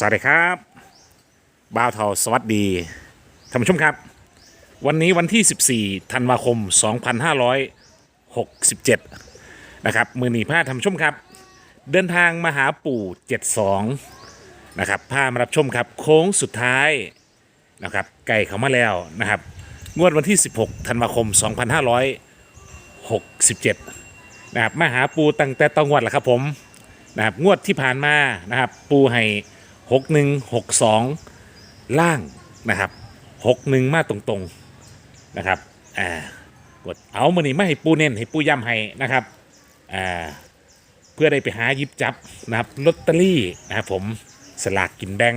สวัสดีครับบ่าวเทาสวัสดีท่านผู้ชมครับ วันนี้วันที่ 14ธันวาคม 2567 นะครับ มือหนีผ้าท่านผู้ชมครับ เดินทางมาหาปู่ 72 นะครับพามารับชมครับ โค้งสุดท้ายนะครับไก่เขามาแล้วนะครับ งวดวันที่ 16ธันวาคม 2567 นะครับมาหาปูตั้งแต่ตองวดแหละครับผมนะครับงวดที่ผ่านมานะครับปูให้ หกหนึ่งหกสองล่างนะครับหกหนึ่งมาตรงๆนะครับอ่ากดเอามานี่ไม่ให้ปูเน้นให้ปูย้ำให้นะครับอ่าเพื่อได้ไปหายิบจับนะครับลอตเตอรี่นะครับผมสลากกินแบง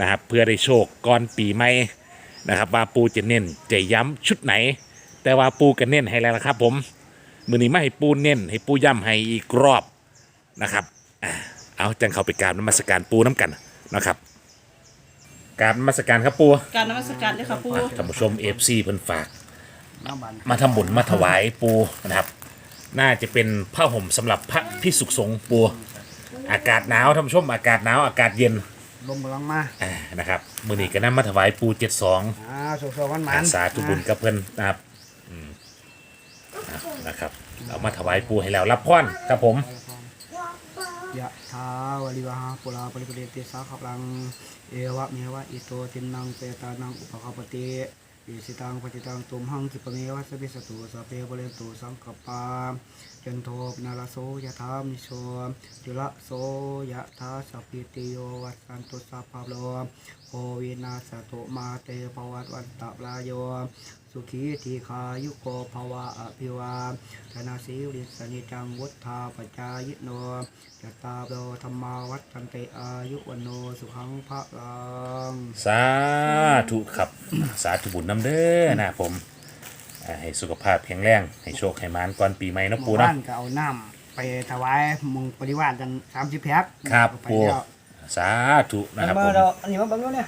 นะครับเพื่อได้โชคก่อนปีใหม่นะครับว่าปูจะเน้นจะย้ำชุดไหน แต่ว่าปูกันเน้นให้แล้วละครับ ผมมือนี้ไม่ให้ปูเน้นให้ปูย้ำให้อีกรอบนะครับอ่าเอาจังเข้าไปกราบนมัสการปูน้ำกัน นะครับกราบนมัสการครับปูการนมัสการเลยค่ะปูท่านผู้ชมเอฟซีเพิ่นฝาก มาทำบุญมาถวายปูนะครับ น่าจะเป็นผ้าห่มสำหรับพระพิสุขสงฆ์ปูอากาศหนาวท่านผู้ชมอากาศหนาวอากาศเย็นลมกำลังมาอ่านะครับมือนี้ก็นำมาถวายปูเจ็ดสองอ่าสุขสวันหมันสาธุบุญกับเพิ่นนะครับอืมอะนะครับ เอามาถวายปูให้แล้วรับพรครับผม ยะทาวลิวหาปุราปริปุเรติสาขลัง เอวะเมวะอิโตตินังเปตานังอุปคาปติอิสิตังปฏิตังตุมหังคิปเมวะสพพิสตุสพเพบริตุสังกปาจันโทปนาลโสยะธามิโชจุละโสยะธาสัพพิติโยวัสสันตุสัพพะโลโควินาสตุมาเตภวัตวันตะลายโย สุขีทีขายุโกภวะอภิวาธนาสีริสนิจังวุฒาปจายโนจตตาโลธรรมาวัฏันเตอายุวันโนสุขังพระลังสาธุครับ สาธุบุญนำเด้อนะผมอ่าให้สุขภาพแข็งแรง ให้โชคให้มานก่อนปีใหม่เนาะหปูมู่เนาะ บ้านก็เอาน้ำไปถวายมุงปริวาสกันสามสิบแพ็คครับไปปูแล้วสาธุนะครับมาผมเราอันนี้มาเบังแล้วเนี่ย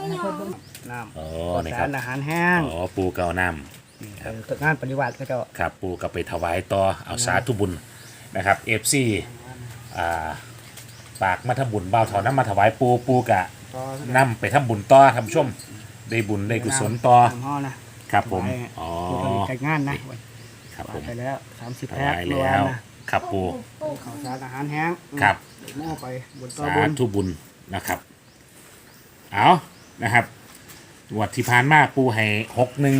อันนี้เพิ่นเบิ่ง น้ำอ๋อข้าวนี่สาครับ รอาหารแห้งอ๋อปูเก่าน้นี่เกิดงานปริวาสก็จะำครับปูก็ไปถวายต่อเอาสาธุบุญนะครับเอฟซีอ่าฝากมาทำบุญเบาเถาน้ำมาถวายปูปูกะต่อนำไปทำบุญต่อทำชมได้บุญได้กุศลต่อน้ำห่อนะครับผมถวายอ๋อผู้ผลิตจัดงานนะครับผมไปแล้วสามสิบถแพ็ควายรวแล้มวนะครับปู ข้าวสารอาหารแห้งครับหม้อไปบนโต๊ะสาบุญธุบุญนะครับ เอานะครับ งวดที่ผ่านมาปูให้หกหนึ่ง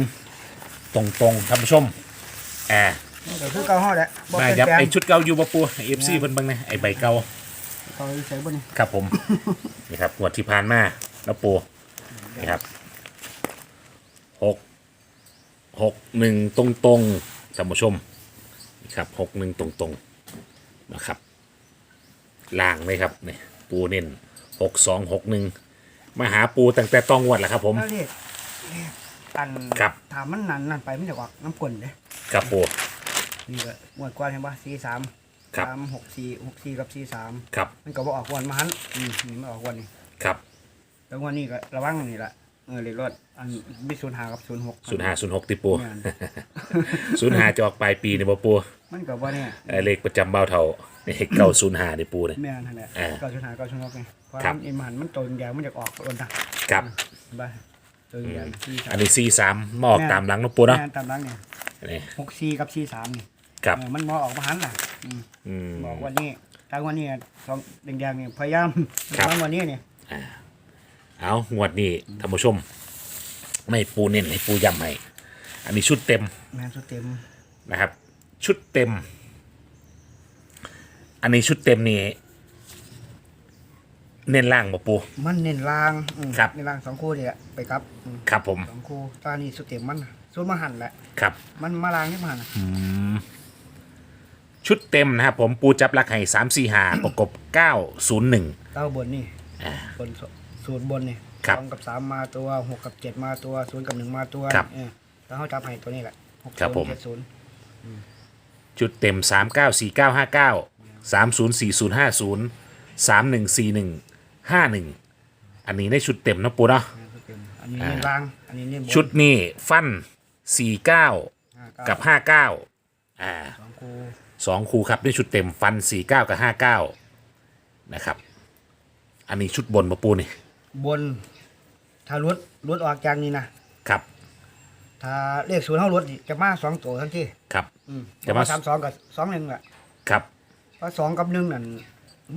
ตรงตรงๆท่านผู้ชมอ่าเดี๋ยวคือเก่าห่อแหละบ่มาเปลี่ยนยับแปลงไอชุดเก่าอยู่ปะปูเอฟซีเพิ่นเบิ่งนะไอใบเก่าเก่าใส่บ่นี่ครับผม นี่ครับงวดที่ผ่านมาแล้วปูนี่ครับหกหกหนึ่งตรงตรงๆท่านผู้ชมนี่ครับหกหนึ่งตรงตรงๆนะครับล่างเลยครับนี่ปูเน้นหกสองหกหนึ่ง มาหาปูตั้งแต่ต้องงวดแหละครับ ผม แล้วเรียกเรียกอันครับ ถามมันนั่นนั่นไปไม่ได้ออกน้ำกลนเด้ครับปู นี่ก็งวดกว่าเห็นป่ะสี่สามครับ สามหกสี่หกสี่กับสี่สามครับมันก็บ่ออกวันมาหันอืมนี่ไม่ออกวันนี้ครับแล้วงวันนี้ก็ระวังนี่แหละเออเลขรถอันบิศูนย์หากับศูนย์หก ศูนย์ห้าศูนย์หกติปูแม่นศูนย์ห้าจะออกปลายปีเนี่ยปูมันก็บ่เนี่ยเอ่อเลขประจำเบ้าเท่านี่เก้าศูนย์ห้าเนี่ยปูเนี่ย แม่นนั่นแหละอ่า เก้าศูนย์หาเก้าศูนย์หกไง เพราะครับ มันอิมหันมันโตนยาวมันจะออกรถนะครับ บ้าโตนยาวสี่สามอันนี้ซีสามมาออกตามหลังเนาะปูเนาะแม่นตามหลังเนี่ยนี่หกสี่กับสี่สามนี่ครับ เออมันมอออกมาหันน่ะอืมอืม บอกวันนี้ทางวันนี้สองแดงๆนี่พยายามครับ ทางวันนี้นี่เอางวดนี้ท่านผู้ชม ไม่ปูเน้นให้ปูย้ำให้อันนี้ชุดเต็มแมนสุดเต็มนะครับ ชุดเต็ม อันนี้ชุดเต็มนี่ เน้นล่างบ่ปู มันเน้นล่างครับ เน้นล่างสองคู่นี่แหละไปครับครับผมสองคู่ตานี้สุดเต็มมันสุดมาหันแหละ ครับมันมาลางนี่มาหันชุดเต็มนะครับผมปูจับลักไห่สามสี่หาประกบเก้าศูนย์หนึ่งเก้าบนนี่อ่าบนสสูตรบนนี่ครับสองกับสามมาตัวหกกับเจ็ดมาตัวศูนย์กับหนึ่งมาตัวครับแล้วเขาจับไห่ตัวนี้แหละหกครับศูผม นย์เจ็ดศูนย์ห้าศูนย์สามหนึ่งสี่หนึ่ง ห้าศูนย์สามหนึ่งสี่หนึ่งห้าหนึ่งอันนี้ได้ชุดเต็มนะปูเนาะแม่นสุดเต็มอันนี้เน้นราง อันนี้เน้นบนชุดนี้ฟันสี่เก้าห้าเก้ากับห้าเก้าอ่าสองคู่สองคูครับได้ชุดเต็มฟันสี่เก้ากับห้าเก้านะครับ อันนี้ชุดบนมาปูนี่ บน ถ้ารถรถออกจากนี่นะครับ ถ้าเลขศูนย์เท่ารถนี่จะมาสองตัวทันทีครับ อืมจะมาสามสองกับสองหนึ่งแหละครับ เพราะสองกับหนึ่งนั่น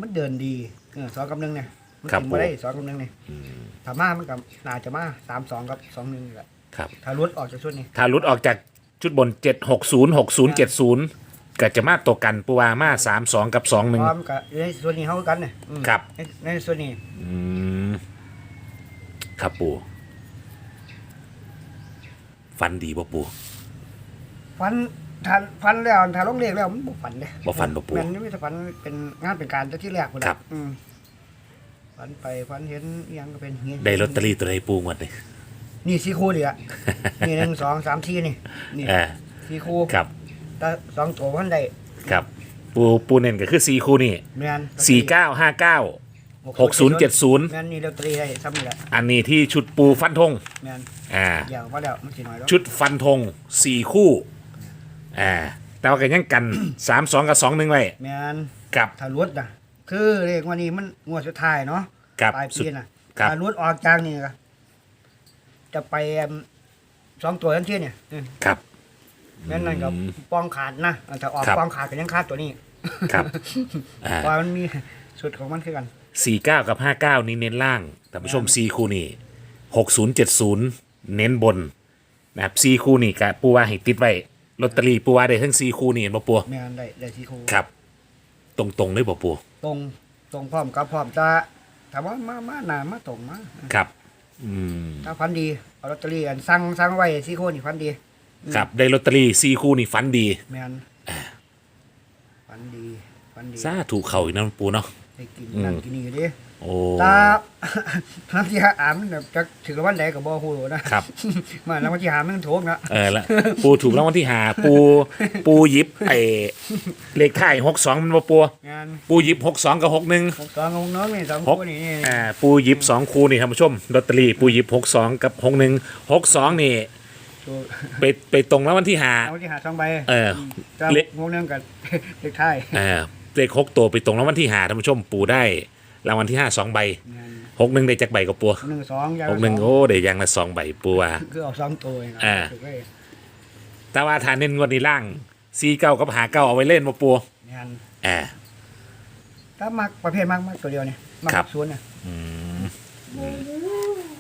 มันเดินดีเออสองกับหนึ่งเนี่ย มันครับกินมาได้สองกับหนึ่งเนี่ยถ้ามามันกับน่าจะมาสามสองกับสองหนึ่งแหละครับ ถ้ารถออกจากชุดนี้ถ้าหลุดออกจากชุดบนเจ็ดหกศูนย์หกศูนย์เจ็ดศูนย์ก็จะมาตัวกันปูวามาสามสองกับสองหนึ่งพร้อมกับในส่วนนี้เขากันเนี่ยอืมครับ ในในส่วนนี้อืมครับปูฟันดีป่ะปู ฟันถ้าฟันแล้วถ้าลงเลขแล้วมันบ่ฟันเด้บ่ฟันบ่ปู่มันไม่ใช่ฟันเป็นงานเป็นการแต่ที่แรกหมดครับ อืม ฟันไปฟันเห็นอิหยังก็เป็นเงี้ยได้ลอตเตอรี่ตัวใดปูหมดเลยนี่สี่คู่เดียวนี่หนึ่งสองสามสี่นี่นี่อ่าสี่คู่ครับแต่สองตัวพันได้ครับปูปูเน่นก็คือสี่คู่นี่แม่นสี่เก้าห้าเก้าหกศูนย์เจ็ดศูนย์แม่นนี่ลอตเตอรี่ได้ซ้ำนี่แหละอันนี้ที่ชุดปูฟันธงแม่นอ่าอย่างว่าแล้วมันสิน้อยแล้วชุดฟันธงสี่คู่อ่าแต่ว่าก็ยังกัน สามสองกับสองหนึ่งไว้แม่นกับถ้ารถน่ะ คือเลขวันนี้มันงวดสุดท้ายเนาะกับปลายสุปีดน่ะครับ ถ้ารถออกจากนี่ก็จะไปอืมสองตัวทันทีเนี่ยอืมครับแม่นนั่นก็ปองขาดนะถ้าออกครับ ปองขาดก็ยังขาดตัวนี้ครับอ่าเพราะมันมีสุดของมันคือกัน สี่เก้ากับห้าเก้านี่เน้นล่างท่านผู้ชมสี่คู่นี่หกศูนย์เจ็ดศูนย์เน้นบนนะครับสี่คู่นี่กะปูว่าให้ติดไว้ลอตเตอรี่ปูว่าได้ทั้งสี่คู่นี่เห็นบ่ปัวแม่นได้ได้ที่ครูครับ ตรงๆเลยบ่ปัว ตรงตรงพร้อมกับพร้อมจะถามว่ามามาหนามาตรงมาครับ อืมถ้าพันดีเอาลอตเตอรี่อันสั่งสั่งไว้ที่ครูนี่พันดีครับได้ลอตเตอรี่สี่คู่นี่ฝันดีแม่นพันดีพันดีซาถูกเข่าอีกนะปูเนาะได้กินอืมนั่นกินนี่อยู่ดิ โอ้ ตาน้ำที่หาอ่านมันแบบจะถึงวันไหนกับบ่ฮู้นะ ครับ มาแล้ววันที่หามันโถมนะเออละปูถูกรางวัลที่หาปูปูหยิบไอ้เลขท้ายหกสองมันบ่ปัวงานปูหยิบหกสองกับหกหนึ่ง หกสองของน้องนี่สองหก คนนี่นี่อ่าปูหยิบสองคูนี่ท่านผู้ชมลอตเตอรี่ปูหยิบหกสองกับหกหนึ่งหกสองนี่ตัวไปไปตรงแล้ววันที่หาเอาที่หาสองใบเออ จะเละงงเรื่องกันเลขท้ายเออเลขหกตัวไปตรงแล้ววันที่หาท่านผู้ชมปูได้ รางวัลที่ห้าสองใบงานหกหนึ่งได้จากใบกับปัวหนึ่งสองยาวหกหนึ่งสโอ้ได้อยังละสองใบปูว่าคือเอาสองตัวเองอ่าถูกเลยแต่ว่าทานเน้นงวดนี้ล่างซีเก้ากับหาเก้าเอาไว้เล่นมาปัวงานอ่าถ้ามักประเภทมักมักตัวเดียวเนี่ยมักครับสวนเนี่ย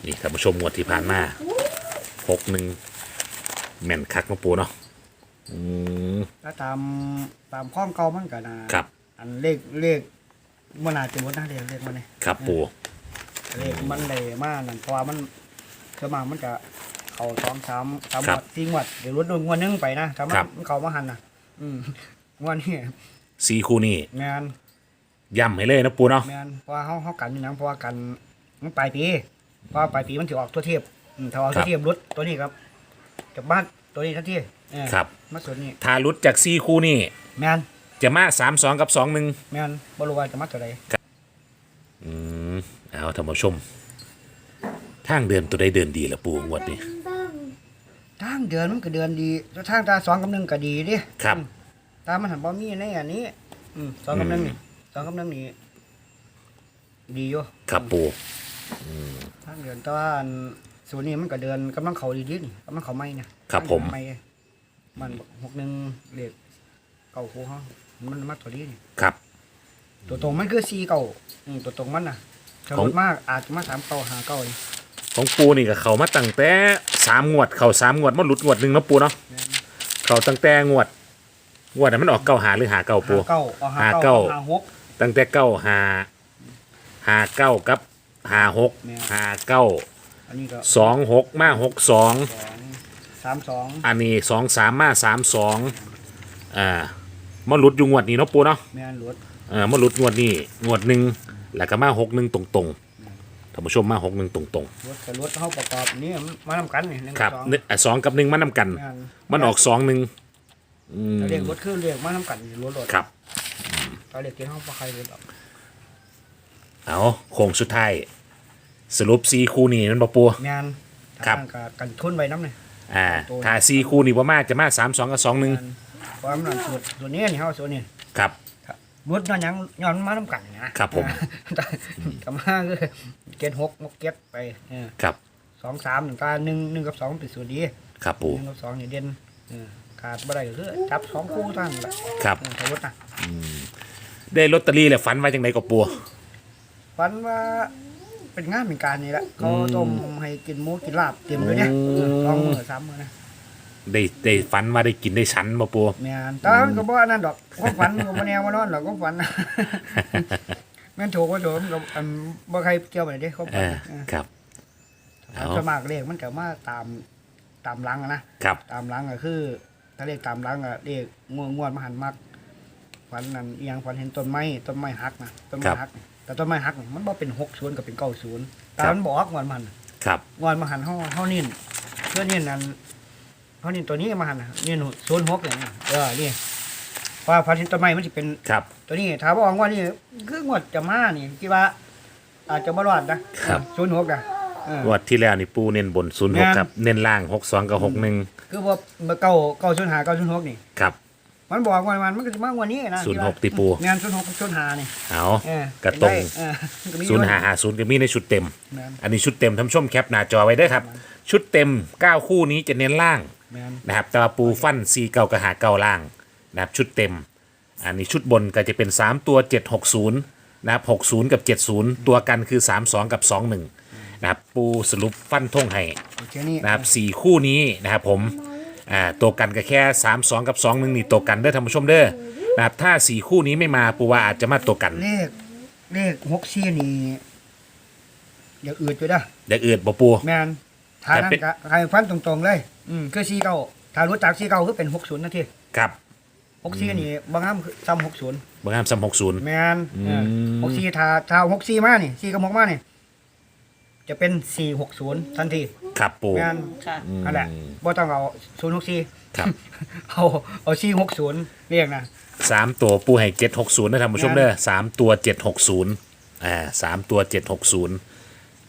นี่ท่านผู้ชมงวดที่ผ่านมาหกหนึ่งแม่นคักมาปูเนาะอืมถ้าตามตามข้องเก่ามันกันนะครับ อันเลขเลข มันอาจจะหมดนะเลขเลขมันเนี่ยครับปูเลขมันเลยมากนั่นเพราะว่ามันสวนมากมันจะเขาสองสามสามหมวดสี่หมวดเดี๋ยวลดลงงวดหนึงไปนะถ้ามันมันเขามาหันนะอืมงวดนี้ซีคู่นี่งานย่ำให้เลยนะปูเนาะแมนเพราะว่าเขาเขากันนี่นะเพราะว่ากันมันปลายปีเพราะว่าปลายปีมันถือออกตัวเทียบอืมถ้าเอาตัวเทียบรุดตัวนี้ครับจากบ้านตัวนี้ทันทีเออครับมาส่วนนี้ถ้ารุดจากซีคู่นี่แมน จะมาสามสองกับสองหนึ่งแมนบรู้ว่าจะมาตัวใดอืมเอาท่านผู้ชม ทางเดินตัวใดเดินดีละปูงวดนี้ ทางเดือนมันก็เดือนดีแล้วทางตาสองกับหนึ่งก็ดีดิครับ อืมตามันหันบ่มีในอันนี้ อืมสองกับหนึ่งนี่สองกับหนึ่งนี่ดีอยู่ครับปูทางเดือนแต่ว่าอันส่วนนี้มันก็เดือนกำลังเขาดีดินี่กำลังเขาไม่นะครับผม ไม่มันหกหนึ่งเลขเก่าคู่เขา มันมาตัวนี้นี่ครับ ตัวตรงมันคือสี่เก่าอืมตัวตรงมันน่ะถ้าขอลงดมากอาจจะมาสามเก่าหาเก่านี่ของปูนี่ก็เขามาตั้งแต่สามงวด เขาสามงวดมาหลุดงวดหนึ่งเนาะปูเนาะแม่นเขาตั้งแต่งวดงวดนั้นมันออกเก้าหาหรือหาเก้าปู หาเก่าเอาหาหาเก่าเก้าเอาหาหก ตั้งแต่เก้าหาหาเก้ากับหาหกแม่หาเก้าอันนี้ก็สองหกมาหกสองสองสามสองอันนี้สองสามมาสามสองอ่า มาหลุดอยู่งวดนี้เนาะปูเนาะแม่นหลวดเออมาหลุดงวดนี้งวดหนึ่งแล้วก็มาหกหนึ่งตรงๆท่านผู้ชมมาหกหนึ่งตรงหลวดกับหลวดเขาประกอบนี่มันมานำกันนี่หนึ่งๆ ครับสองเนี่ยอะสองกับหนึ่งมานำกัน แม่นมันออกสองหนึ่งอืมถ้าเรียกหลวดคือเรียกมานำกันนี่หลวดหลวดครับถ้าเรียกเกี่ยวเขาปลาใครหลวดออกเอาโค้งสุดท้ายสรุปซีคู่นี้มันบอปู แม่นครับ ทางกับกันทุนไว้น้ำเนี่ยอ่า ถ้าซีคู่นี้บ่มากจะมาสามสองกับสองหนึ่งแม่น เพราะมันส่วนส่วนนี้นี่เขาส่วนนี้ครับ รุดย้อนหยังย้อนมาน้ำกันนะครับผมแต่กำมาคือเกตหกมกเกตไปเออครับสองสามหนึ่งตาหนึ่งหนึ่งกับสองเป็นส่วนดีครับปูหนึ่งกับสองนี่เด่นเออขาดบ่ได้ก็คือจับสองคู่เท่านั้นแหละครับ เออสมมตินะได้ลอตเตอรี่เลยฝันมาจังไดก็ปู ฝันว่าเป็นงานเป็นการนี่แหละเขาต้มให้กินหมูกินลาบเต็มเลยเนี่ยเออสองมือสามมือนะ ได้ได้ฝันมาได้กินได้ชั้นมาปูแม่นแต่ว่ามันก็บ่อันนั้นดอกความฝันมันก็บ่แนวว่านอนหรอกความฝันแม่นโถกว่าโถมันก็อันบ่ใครเกี่ยวไปเด้ความเอฝันอเออครับ เอาสวนมากเลขมันก็มาตามตามหลังอะนะ ครับ ตามหลังก็คือ ถ้าเลขตามหลังอะเลขง่วงง่วนมาหันมักฝันนั่นอีหยังฝันเห็นต้นไม้ต้นไม้หักนะต้นไม้หักนี่แต่ต้นไม้หักนี่มันบ่เป็น60ก็เป็น90แต่มันบอกงวนมันครับงอนมาหันเฮาเฮานิ่นเพื่อนิ่นนั่น เฮานิ่นตัวนี้มาหันน่ะนิ่น06อย่างนี้เออนี่เพราะว่าฝันเห็นต้นไม้มันสิเป็นครับ ตัวนี้ถามว่าว่านี่คืองวดจะมานี่คิดว่า อาจจะบ่รอดนะครับ ศูนย์หกนะเอองวดที่แล้วนี่ปูเน้นบนศูนย์แม่หกนครับ เน้นล่างหกสองกับหกหนึ่งคือว่าเมื่อเก้าเก้าศูนย์หาเก้าศูนย์หกนี่ ครับ มันบอกว่ามันมันก็สิมากกว่านี้นะศูนย์หกติปู งานศูนย์หกศูนย์หานี่เอาเออกระตรงเออก็มี ศูนย์หาหาศูนย์ก็มีในชุดเต็มแม่นอันนี้ชุดเต็มท่านผู้ชมแคปหน้าจอไว้ได้อครับ ชุดเต็ม9คู่นี้จะเน้นล่าง แม่น นะครับแต่ว่าปูฟันซีเก่ากับหาเก่าล่างนะครับชุดเต็ม อันนี้ชุดบนก็จะเป็น 3 ตัว 760นะครับ60 กับ 70 ตัวกันคือ 32 กับ 21นะครับปูสรุปฟันทงให้ โอเคนี่นะครับสี่คู่นี้นะครับผมอ่าตัวกันก็แค่3 2กับ2 1นี่ตัวกันเด้อท่านผู้ชมเด้อนะครับถ้า4คู่นี้ไม่มาปูว่าอาจจะมาตัวกันเลขเลขหกสี่นี่อย่าอืดไปเด้อเดี๋ยวอื่นบ่ปูแม่น ทานั้นแต่เป็นก็ให้ฟันตรงๆเลย อืมคือสี่เก้าถ้ารู้จักสี่เก้าคือเป็นหกศูนย์นาทีครับ หกสี่นี่บางครั้งคือซ้ำหกศูนย์บางงามซ้ำ60แมนอืมหกสี่ถ้าถ้าหกสี่มานี่สี่กับหกมานี่จะเป็นสี่หกศูนย์ทันทีครับปู แมนค่ะนั่นแหละบ่ต้องเอาศูนย์หกสี่ครับเอาเอาสี่หกศูนย์เรียกนะ สามตัวปูให้เจ็ดหกศูนย์นะท่านผู้ชมเด้อสามตัวเจ็ดหกศูนย์อ่าสามตัวเจ็ดหกศูนย์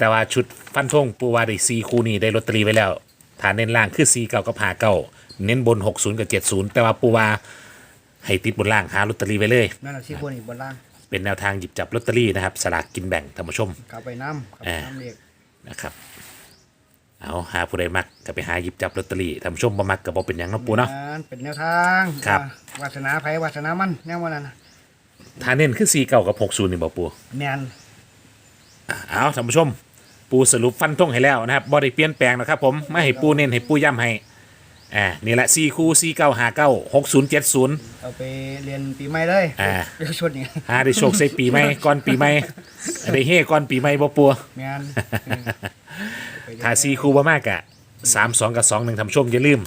แต่ว่าชุดฟันธงปูว่าได้ซีคู่นี้ได้ลอตเตอรี่ไว้แล้วฐานเน้นล่างคือซีเก่ากับหาเก่าเน้นบนหกศูนย์กับเจ็ดศูนย์แต่ว่าปูว่าให้ติดบนล่างหาลอตเตอรี่ไว้เลย นั่นแหละสี่คนอีกบนล่างเป็นแนวทางหยิบจับลอตเตอรี่นะครับสลากกินแบ่งท่านผู้ชม กลับไปน้ำกลับไปอ่าน้ำเรียกนะครับเอาหาผู้ใดมักก็ไปหาหยิบจับลอตเตอรี่ท่านผู้ชมบ่มักก็บ่เป็นหยังเนาะปูเนาะ นั่นเป็นแนวทางครับอ่าวาสนาไผวาสนามันแนววันนั้นน่ะฐานเน้นคือซีเก่ากับหกศูนย์นี่บ่ปู แมน เอาท่านผู้ชม ปูสรุปฟันทงให้แล้วนะครับบ่ได้เปลี่ยนแปลงนะครับผมไม่ให้ปูเน้นให้ปูย้ำให้อ่านี่แหละ4คู่4 9 5 9 6 0 7 0เอาไปเรียนปีใหม่เลยอ่า เดี๋ยวชุดนี้หาได้โชคใส่ปีใหม่ก่อนปีใหม่ได้เฮก่อนปีใหม่บ่ปัวแมนเออไปเรียนถ้า4คู่บ่มากอะ3 2กับ2 1ท่านผู้ชมอย่าลืม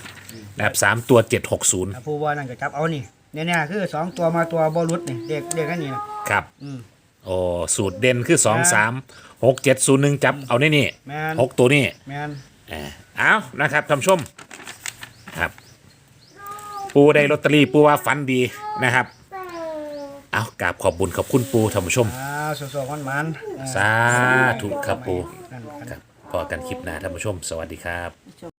นะครับ3ตัว760ถ้าผู้ว่านั่นก็จับเอานี่เนี่ยๆคือสองตัวมาตัวบอลุดนี่เด็กเด็กอันนี้นะครับ อืม โอ้สูตรเด่นคือ2 3 6 7 0 1จับเอาในนี่แมน6ตัวนี้แมนอ่าเอานะครับท่านผู้ชมครับ ปูได้ลอตเตอรี่ปูว่าฝันดีนะครับเอากราบขอบบุญขอบคุณปูท่านผู้ชม อ่าสดๆมันๆเออสาธุครับปู่นั่นกันครับพอกันคลิปหน้าท่านผู้ชม สวัสดีครับ